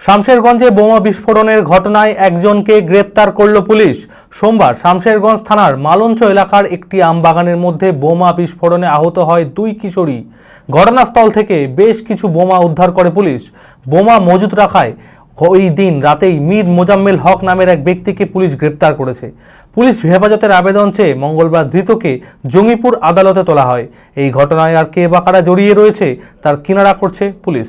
শামশেরগঞ্জে বোমা বিস্ফোরণের ঘটনায় একজনকে গ্রেপ্তার করল পুলিশ। সোমবার শামশেরগঞ্জ থানার মালঞ্চ এলাকার একটি আমবাগানের মধ্যে বোমা বিস্ফোরণে আহত হয় দুই কিশোরী। ঘটনাস্থল থেকে বেশ কিছু বোমা উদ্ধার করে পুলিশ। বোমা মজুত রাখায় ওই দিন রাতেই মীর মোজাম্মেল হক নামের এক ব্যক্তিকে পুলিশ গ্রেপ্তার করেছে। পুলিশ হেফাজতের আবেদন চেয়ে মঙ্গলবার ধৃতকে জঙ্গিপুর আদালতে তোলা হয়। এই ঘটনায় আর কে বা কারা জড়িয়ে রয়েছে, তার কিনারা করছে পুলিশ।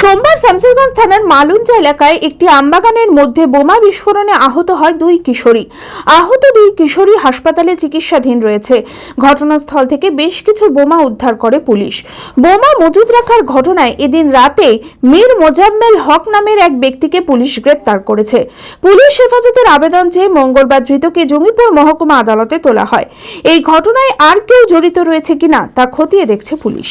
সোমবার শামসেরগঞ্জ থানার মালুঞ্জা এলাকায় একটি আমবাগানের মধ্যে বোমা বিস্ফোরণে আহত হয় দুই কিশোরী। আহত দুই কিশোরী হাসপাতালে চিকিৎসাধীন রয়েছে। ঘটনাস্থল থেকে বেশ কিছু বোমা উদ্ধার করে পুলিশ। বোমা মজুদ রাখার ঘটনায় এদিন রাতে মীর মোজাম্মেল হক নামের এক ব্যক্তিকে পুলিশ গ্রেপ্তার করেছে। পুলিশ হেফাজতের আবেদন চেয়ে মঙ্গলবার ধৃতকে জঙ্গিপুর মহকুমা আদালতে তোলা হয়। এই ঘটনায় আর কেউ জড়িত রয়েছে কিনা তা খতিয়ে দেখছে পুলিশ।